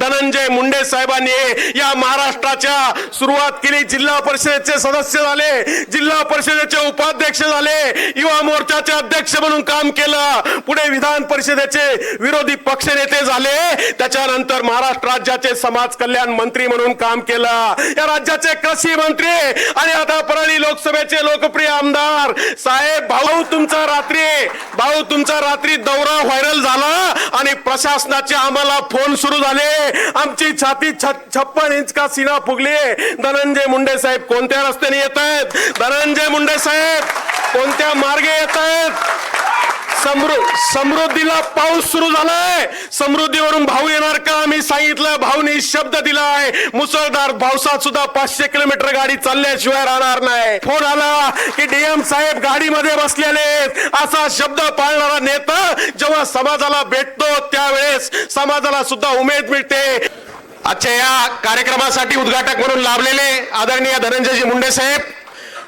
धनंजय मुंडे साहेबांनी या महाराष्ट्राच्या सुरुवात केली. जिल्हा परिषदेचे सदस्य झाले. जिल्हा परिषदेचे उपाध्यक्ष झाले. युवा मोर्चाचे अध्यक्ष म्हणून काम केलं. पुढे विधान परिषदेचे विरोधी पक्ष नेते झाले. त्याच्यानंतर महाराष्ट्र राज्याचे समाज कल्याण मंत्री म्हणून काम केलं. या राज्याचे कृषी मंत्री आणि आता परळी लोकसभेचे लोकप्रिय आमदार साहेब भाऊ तुमचा रात्री भाऊ तुमचा रात्री दौरा व्हायरल झाला आणि प्रशासनाचे आम्हाला फोन सुरू झाले. आमची छाती छ- छप्पन इंच का सीना फुगली धनंजय मुंडे साहेब कोणत्या रस्त्याने येत आहेत धनंजय मुंडे साहेब कोणत्या मार्गे येत आहेत समृ- समृद्धीला पाऊस सुरू झालाय. समृद्धीवरून भाऊ येणार का? मी सांगितलं भाऊनी शब्द दिलाय. मुसळधार पावसात सुद्धा पाचशे किलोमीटर गाडी चालल्याशिवाय राहणार नाही. फोन आला की डीएम साहेब गाडीमध्ये बसलेले असा शब्द पाळणारा नेता जेव्हा समाजाला भेटतो त्यावेळेस समाजाला सुद्धा उमेद मिळते. आजच्या या कार्यक्रमासाठी उद्घाटक म्हणून लाभलेले आदरणीय धनंजयजी मुंडे साहेब.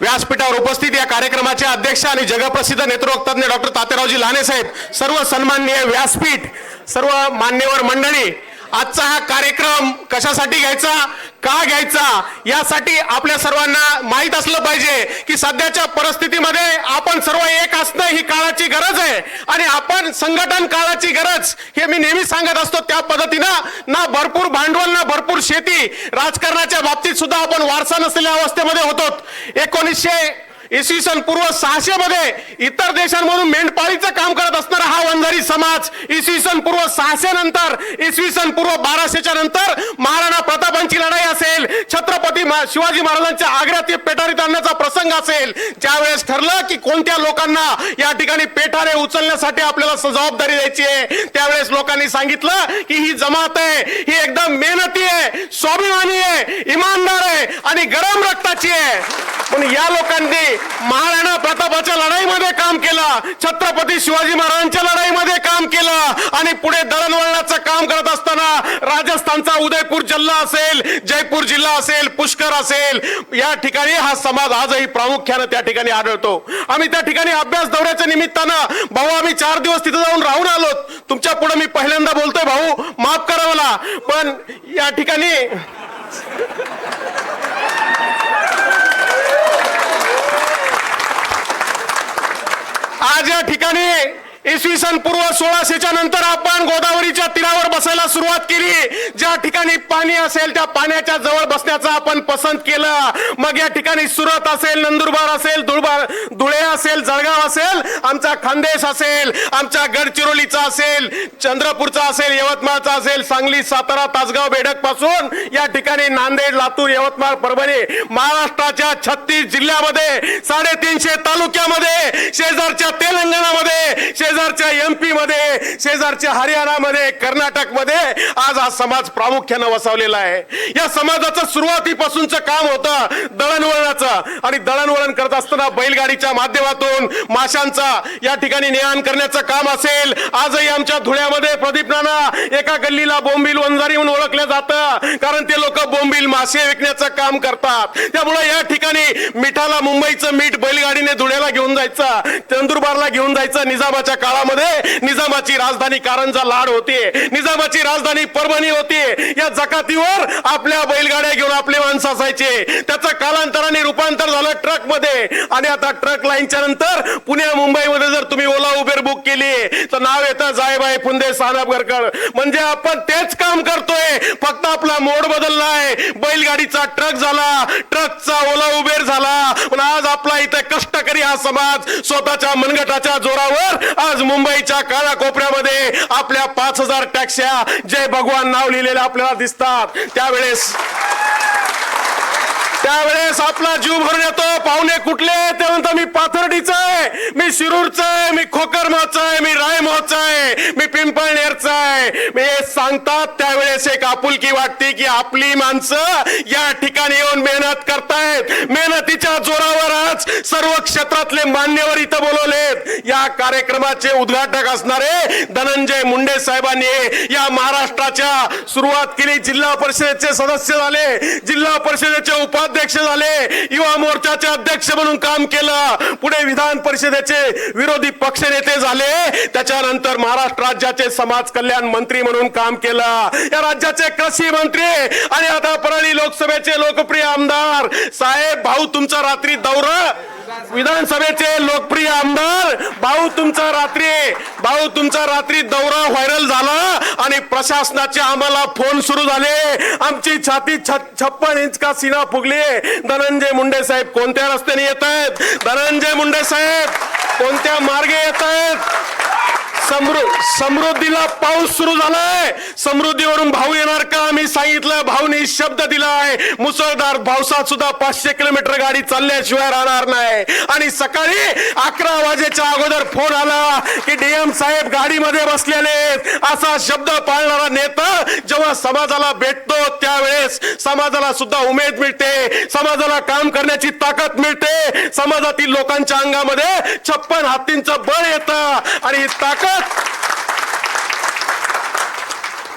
व्यासपीठावर उपस्थित या कार्यक्रमाचे अध्यक्ष आणि जगप्रसिद्ध नेत्ररोगतज्ञ डॉक्टर तात्यारावजी लहाने साहेब सर्व सन्माननीय व्यासपीठ सर्व मान्यवर मंडळी आजचा हा कार्यक्रम कशासाठी घ्यायचा? का घ्यायचा? यासाठी आपल्या सर्वांना माहीत असलं पाहिजे की सध्याच्या परिस्थितीमध्ये आपण सर्व एक असणं ही काळाची गरज आहे. आणि आपण संघटन काळाची गरज हे मी नेहमी सांगत असतो त्या पद्धतीनं. ना भरपूर भांडवल ना भरपूर शेती. राजकारणाच्या बाबतीत सुद्धा आपण वारसा नसलेल्या अवस्थेमध्ये होतो. एकोणीसशे इसवी सन पूर्व सहाशे मध्ये इतर देशांमधून मेंढपाळीचं काम करत असणारा हा वंजारी समाज इसवी सन पूर्व सहाशे नंतर इसवी सन पूर्व बाराशेच्या नंतर महाराणा प्रतापांची लढाई असेल छत्रपती शिवाजी महाराजांच्या आग्र्यात पेटारीत आणण्याचा प्रसंग असेल ज्यावेळेस ठरलं की कोणत्या लोकांना या ठिकाणी पेठारे उचलण्यासाठी आपल्याला जबाबदारी द्यायची आहे त्यावेळेस लोकांनी सांगितलं की ही जमात आहे ही एकदम मेहनती आहे स्वाभिमानी आहे इमानदार आहे आणि गरम रक्ताची आहे. पण या लोकांनी महाराणा प्रतापाच्या लढाईमध्ये काम केलं. छत्रपती शिवाजी महाराजांच्या लढाईमध्ये काम केलं. आणि पुढे दळणवळणाचं काम करत असताना राजस्थानचा उदयपूर जिल्हा असेल जयपूर जिल्हा असेल पुष्कर असेल या ठिकाणी हा समाज आजही प्रामुख्यानं त्या ठिकाणी आढळतो. आम्ही त्या ठिकाणी अभ्यास दौऱ्याच्या निमित्तानं भाऊ आम्ही चार दिवस तिथे जाऊन राहून आलो तुमच्यापुढे मी पहिल्यांदा बोलतोय भाऊ. माफ करा मला. पण या ठिकाणी आज या ठिकाणी इसवी सन पूर्व सोळाशेच्या नंतर आपण गोदावरीच्या तीरावर बसायला सुरुवात केली. ज्या ठिकाणी पाणी असेल त्या पाण्याच्या जवळ बसण्याचं आपण पसंत केलं. मग या ठिकाणी सुरत असेल नंदुरबार असेल धुळबार धुळे असेल जळगाव असेल आमचा खानदेश असेल आमच्या गडचिरोलीचा असेल चंद्रपूरचा असेल यवतमाळचा असेल सांगली सातारा तासगाव बेडकपासून या ठिकाणी नांदेड लातूर यवतमाळ परभणी महाराष्ट्राच्या छत्तीस जिल्ह्यामध्ये साडेतीनशे तालुक्यामध्ये शेजारच्या तेलंगणामध्ये शेजारच्या एमपी मध्ये शेजारच्या हरियाणामध्ये कर्नाटकमध्ये आज हा समाज प्रामुख्यानं वसवलेला आहे. या समाजाचं सुरुवातीपासूनचं काम होतं दळणवळणाचं. आणि दळणवळण करत असताना बैलगाडीच्या माध्यमातून माशांचा या ठिकाणी नेहान करण्याचं काम असेल. आजही आमच्या धुळ्यामध्ये प्रदीप नाना एका गल्लीला बोंबील वंजारी म्हणून ओळखलं जातं. कारण ते लोक बोंबील मासे विकण्याचं काम करतात. त्यामुळे या ठिकाणी मिठाला मुंबईचं मीठ बैलगाडीने धुळ्याला घेऊन जायचं नंदुरबारला घेऊन जायचं निजामाच्या काळामध्ये निजामाची राजधानी कारंजा लाड होते. निजामाची राजधानी परभणी होती. या जकातीवर आपल्या बैलगाड्या घेऊन आपले माणसं असायचे. त्याचं कालांतराने रूपांतर झालं ट्रकमध्ये. आणि आता ट्रक लाईनच्या नंतर पुण्या मुंबईमध्ये जर तुम्ही ओला उबेर बुक केली तर नाव येतं जायबाई फुंदे सानपगरकर म्हणजे आपण तेच काम करतोय. फक्त आपला मोड बदललाय. बैलगाडीचा ट्रक झाला ट्रकचा ओला उबेर झाला. पण आज आपला इथं कष्टकरी हा समाज स्वतःच्या मनगटाच्या जोरावर आज मुंबईच्या काळ्या कोपऱ्यामध्ये आपल्या पाच हजार टॅक्स्या जय भगवान नाव लिहिलेल्या आपल्याला दिसतात. त्यावेळेस त्यावेळेस आपला जीव भरून येतो. पाहुणे कुठले ते म्हणतो मी पाथर्डीच आहे. मी शिरूरच आहे. मी खोकरमाचा आहे. मी रायमोच आहे. मी पिंपळनेरचा आहे. मी हे सांगतात त्यावेळेस एक आपुलकी वाटते की आपली माणसं या ठिकाणी येऊन मेहनत करतायत. मेहनतीच्या जोरावर आज सर्व क्षेत्रातले मान्यवर इथं बोलवलेत. या कार्यक्रमाचे उद्घाटक असणारे धनंजय मुंडे साहेबांनी या महाराष्ट्राच्या सुरुवात केली. जिल्हा परिषदेचे सदस्य झाले. जिल्हा परिषदेचे उपाध्यक्ष झाले. युवा मोर्चाचे अध्यक्ष म्हणून काम केलं. पुढे विधान परिषदेचे विरोधी पक्षनेते झाले. त्याच्यानंतर महाराष्ट्र महाराष्ट्र राज्याचे समाज कल्याण मंत्री म्हणून काम केलं. या राज्याचे कृषी मंत्री आणि आता परळी लोकसभेचे लोकप्रिय आमदार साहेब भाऊ तुमचा रात्री दौरा. विधानसभेचे लोकप्रिय आमदार भाऊ तुमचा रात्री भाऊ तुमचा रात्री दौरा व्हायरल झाला आणि प्रशासनाचे आम्हाला फोन सुरू झाले. आमची छाती छ- छप्पन इंच का सीना फुगली धनंजय मुंडे साहेब कोणत्या रस्त्याने येत आहेत? धनंजय मुंडे साहेब कोणत्या मार्गे येत आहेत? समृ समृद्धीला पाऊस सुरू झालाय. समृद्धीवरून भाऊ येणार का? मी सांगितलं भाऊनी शब्द दिलाय मुसळधार पावसात सुद्धा पाचशे किलोमीटर गाडी चालल्याशिवाय राहणार नाही. आणि सकाळी अकरा वाजेच्या अगोदर फोन आला की डीएम साहेब गाडीमध्ये बसलेले असा शब्द पाळणारा नेता जेव्हा समाजाला भेटतो त्यावेळेस समाजाला सुद्धा उमेद मिळते. समाजाला काम करण्याची ताकद मिळते. समाजातील लोकांच्या अंगामध्ये छप्पन हत्तींचं बळ येतं. आणि ताकद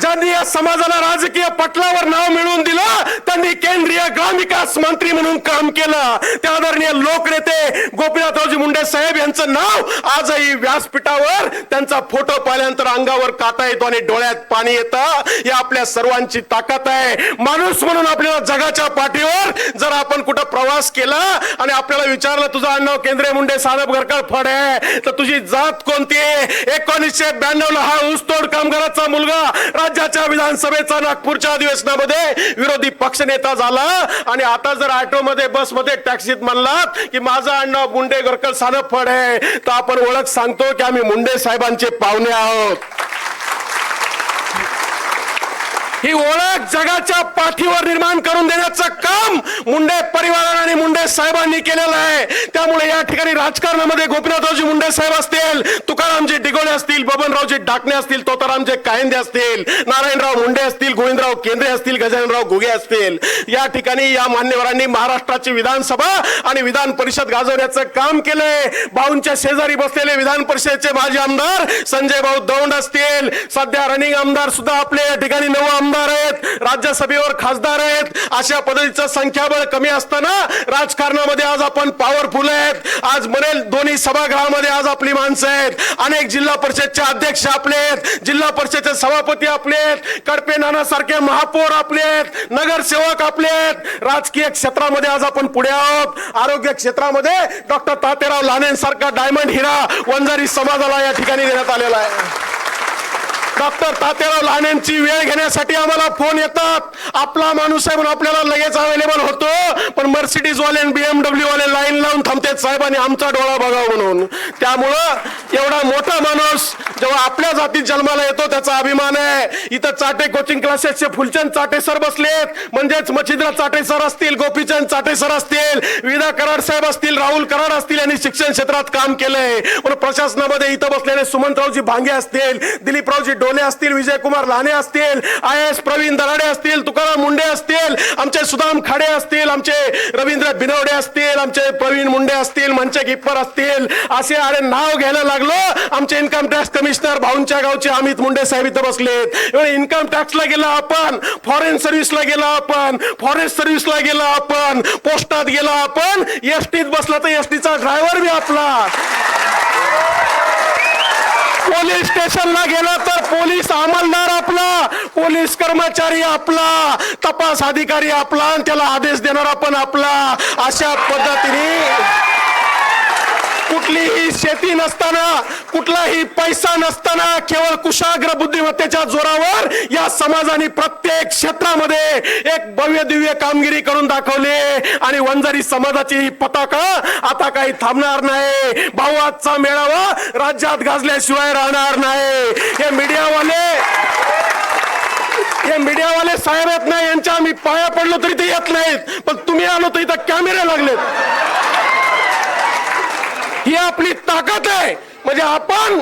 ज्यांनी या समाजाला राजकीय पटलावर नाव मिळवून दिलं त्यांनी केंद्रीय ग्रामविकास मंत्री म्हणून काम केलं. त्या आदरणीय लोकनेते गोपीनाथरावजी मुंडे साहेब यांचं नाव आजही व्यासपीठावर त्यांचा फोटो पाहिल्यानंतर अंगावर काटा येतो आणि डोळ्यात पाणी येतं. या आपल्या सर्वांची ताकद आहे. माणूस म्हणून आपल्याला जगाच्या पाठीवर जर आपण कुठं प्रवास केला आणि आपल्याला विचारलं तुझं आडनाव केंद्रीय मुंडे साहेब घरकर फड आहे तर तुझी जात कोणती आहे? एकोणीसशे ब्याण्णव ला हा ऊसतोड कामगाराचा मुलगा राज्याच्या विधानसभेचा नागपूरच्या अधिवेशनामध्ये विरोधी पक्षनेता झाला. आणि आता जर ऑटोमध्ये बसमध्ये बसमध्ये टॅक्सीत म्हणलात की माझं अण्णा मुंडे गरकल सानप फड आहे तर आपण ओळख सांगतो की आम्ही मुंडे साहेबांचे पाहुणे आहोत. ही ओळख जगाच्या पाठीवर निर्माण करून देण्याचं काम मुंडे परिवाराने आणि मुंडे साहेबांनी केलेलं आहे. त्यामुळे या ठिकाणी राजकारणामध्ये गोपीनाथरावजी मुंडे साहेब असतील तुकारामजी डिगोळे असतील बबनरावजी डाकणे असतील तोतारामजी कायंदे असतील नारायणराव मुंडे असतील गोविंदराव केंद्रे असतील गजाननराव घुगे असतील. या ठिकाणी या मान्यवरांनी महाराष्ट्राची विधानसभा आणि विधान परिषद गाजवण्याचं काम केलंय. भाऊंच्या शेजारी बसलेले विधान परिषदेचे माजी आमदार संजय भाऊ दौंड असतील. सध्या रनिंग आमदार सुद्धा आपले या ठिकाणी नव आमदार आहेत राज्यसभेवर खासदार आहेत. अशा पद्धतीचं संख्याबळ कमी असताना राजकारणामध्ये आज आपण पॉवरफुल आहेत. आज म्हणेल दोन्ही सभागृहामध्ये आज आपली माणसं आहेत. अनेक जिल्हा परिषदचे अध्यक्ष आपले आहेत. जिल्हा परिषदचे सभापती आपले आहेत. कडपे नानासारखे महापौर आपले आहेत. नगरसेवक आपले आहेत. राजकीय क्षेत्रामध्ये आज आपण पुढे आहोत. आरोग्य क्षेत्रामध्ये डॉक्टर तातेराव लानेंसारखा डायमंड हिरा वंजारी समाजाला या ठिकाणी देण्यात आलेला आहे. डॉक्टर तात्याराव लहानेंची वेळ घेण्यासाठी आम्हाला फोन येतात. आपला माणूस आहे म्हणून आपल्याला लगेच अवेलेबल होतो. पण मर्सिडीज वाले बीएमडब्ल्यू वाले लाईन लावून थांबतात साहेबांनी आमचा डोळा बघावा म्हणून. त्यामुळं एवढा मोठा माणूस जेव्हा आपल्या जातीत जन्माला येतो त्याचा अभिमान आहे. इथं चाटे कोचिंग क्लासेसचे फुलचंद चाटे सर बसलेत. म्हणजेच मच्छिंद्र चाटे सर असतील गोपीचंद चाटे सर असतील विदा कराड साहेब असतील राहुल कराड असतील यांनी शिक्षण क्षेत्रात काम केलंय. पण प्रशासनामध्ये इथं बसलेले सुमंतरावजी भांगे असतील दिलीपरावजी डोले असतील विजयकुमार लाने असतील आय एस प्रवीण दराडे असतील तुकाराम मुंडे असतील आमचे सुदाम खाडे असतील आमचे रवींद्र बिनवडे असतील आमचे प्रवीण मुंडे असतील मंचे गिप्पर असतील असे अरे नाव घ्यायला लागलो आमचे इन्कम टॅक्स कमिशनर भाऊंच्या गावचे अमित मुंडे साहेब इथं बसलेत. इन्कम टॅक्सला गेला आपण फॉरेन सर्व्हिसला गेला आपण फॉरेस्ट सर्व्हिसला गेला आपण पोस्टात गेला आपण एसटीत बसला तर एसटीचा ड्रायव्हर बी आपला. पोलीस स्टेशनला गेला तर पोलीस अंमलदार आपला पोलीस कर्मचारी आपला तपास अधिकारी आपला आणि त्याला आदेश देणारा पण आपला. अशा पद्धतीने कुठलीही शेती नसताना कुठलाही पैसा नसताना केवळ कुशाग्र बुद्धिमत्तेच्या जोरावर या समाजाने प्रत्येक क्षेत्रामध्ये एक भव्य दिव्य कामगिरी करून दाखवली. आणि वंजारी समाजाची पताका आता काही थांबणार नाही. भाऊ आजचा मेळावा राज्यात गाजल्याशिवाय राहणार नाही. हे मीडियावाले हे मीडियावाले साहेब येत नाही यांच्या आम्ही पाया पडलो तरी ते येत नाहीत. पण तुम्ही आलो तर इथं कॅमेरे लागलेत. ही आपली ताकद आहे. म्हणजे आपण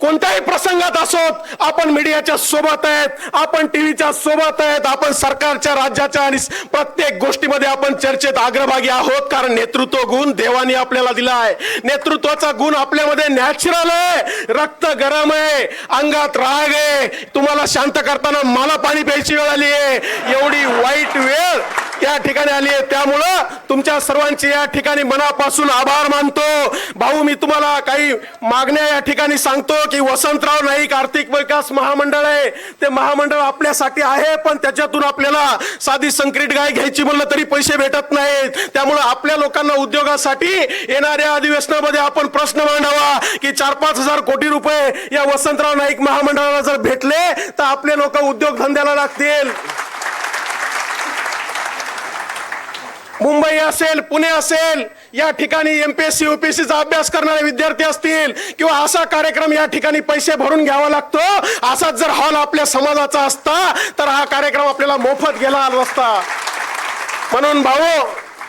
कोणत्याही प्रसंगात असोत आपण मीडियाच्या सोबत आहेत आपण टीव्हीच्या सोबत आहेत आपण सरकारच्या राज्याच्या आणि प्रत्येक गोष्टीमध्ये आपण चर्चेत अग्रभागी आहोत. कारण नेतृत्व गुण देवाने आपल्याला दिला आहे नेतृत्वाचा गुण आपल्यामध्ये नॅचरल आहे. रक्त गरम आहे. अंगात राग आहे. तुम्हाला शांत करताना मला पाणी प्यायची वेळ आली आहे. एवढी वाईट वेळ त्या ठिकाणी आली आहे. त्यामुळं तुमच्या सर्वांचे या ठिकाणी मनापासून आभार मानतो. भाऊ मी तुम्हाला काही मागण्या या ठिकाणी सांगतो की वसंतराव नाईक आर्थिक विकास महामंडळ आहे. ते महामंडळ आपल्यासाठी आहे पण त्याच्यातून आपल्याला साधी संक्रीट गाय घ्यायची म्हणलं तरी पैसे भेटत नाहीत. त्यामुळे आपल्या लोकांना उद्योगासाठी येणाऱ्या अधिवेशनामध्ये आपण प्रश्न मांडावा की चार पाच हजार कोटी रुपये या वसंतराव नाईक महामंडळाला जर भेटले तर आपले लोक उद्योगधंद्याला लागतील. मुंबई असेल पुणे असेल या ठिकाणी एमपीएससी युपीएससीचा अभ्यास करणारे विद्यार्थी असतील किंवा असा कार्यक्रम या ठिकाणी पैसे भरून घ्यावा लागतो असाच जर हॉल आपल्या समाजाचा असता तर हा कार्यक्रम आपल्याला मोफत गेला नसता म्हणून भाऊ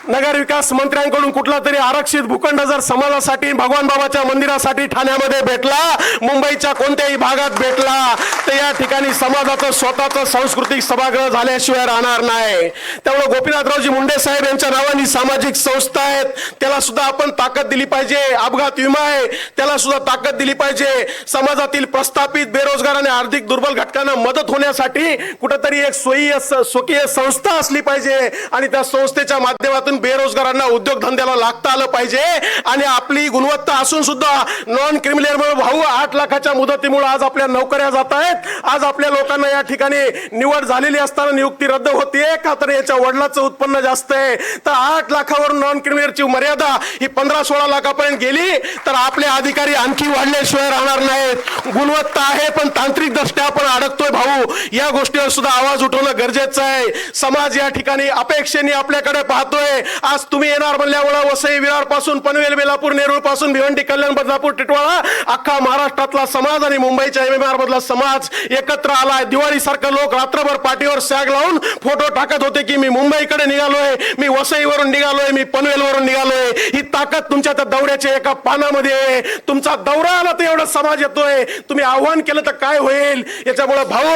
नगर विकास मंत्र्यांकडून कुठला तरी आरक्षित भूखंड जर समाजासाठी भगवान बाबाच्या मंदिरासाठी ठाण्यामध्ये भेटला मुंबईच्या कोणत्याही भागात भेटला तर या ठिकाणी समाजाचं स्वतःचं सांस्कृतिक सभागृह झाल्याशिवाय राहणार नाही. त्यामुळे गोपीनाथरावजी मुंडे साहेब यांच्या नावाने सामाजिक संस्था आहेत. त्याला सुद्धा आपण ताकद दिली पाहिजे. अपघात विमा आहे. त्याला सुद्धा ताकद दिली पाहिजे. समाजातील प्रस्थापित बेरोजगार आणि आर्थिक दुर्बल घटकांना मदत होण्यासाठी कुठंतरी एक सोयीय स्वकीय संस्था असली पाहिजे. आणि त्या संस्थेच्या माध्यमातून बेरोजगारांना उद्योगधंद्याला लागता आलं पाहिजे. आणि आपली गुणवत्ता असून सुद्धा नॉन क्रिमिनल भाऊ आठ लाखाच्या मुदतीमुळे आज आपल्या नोकऱ्या जात आहेत. आज आपल्या लोकांना या ठिकाणी निवड झालेली असताना नियुक्ती रद्द होते का तर याच्या वडिलाचं उत्पन्न जास्त आहे. तर आठ लाखावर नॉन क्रिमिनलची मर्यादा ही पंधरा सोळा लाखापर्यंत गेली. तर आपले अधिकारी आणखी वाढल्याशिवाय राहणार नाहीत. गुणवत्ता आहे पण तांत्रिक दृष्ट्या आपण अडकतोय भाऊ. या गोष्टीवर सुद्धा आवाज उठवणं गरजेचं आहे. समाज या ठिकाणी अपेक्षेने आपल्याकडे पाहतोय. आज तुम्ही येणार म्हणल्यामुळे वसई विरारपासून पनवेल बेलापूर नेरूळपासून भिवंडी कल्याण बदलापूर टिटवाळा अख्खा महाराष्ट्रातला समाज आणि मुंबईच्या एम एम मधला समाज एकत्र आलाय. दिवाळी सारखं लोक रात्रभर पाठीवर सॅग लावून फोटो टाकत होते की मी मुंबईकडे निघालोय मी वसईवरून निघालोय मी पनवेलवरून निघालोय. ही ताकद तुमच्या त्या दौऱ्याच्या एका पानामध्ये आहे. तुमचा दौरा आला तर एवढा समाज येतोय. तुम्ही आव्हान केलं तर काय होईल? याच्यामुळे भाऊ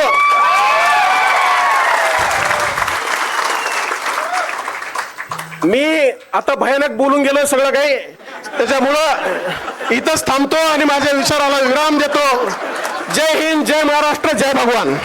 मी आता भयानक बोलून गेलोय सगळं काही. त्याच्यामुळं इथंच थांबतो आणि माझ्या विचाराला विराम देतो. जय हिंद जय महाराष्ट्र जय भगवान.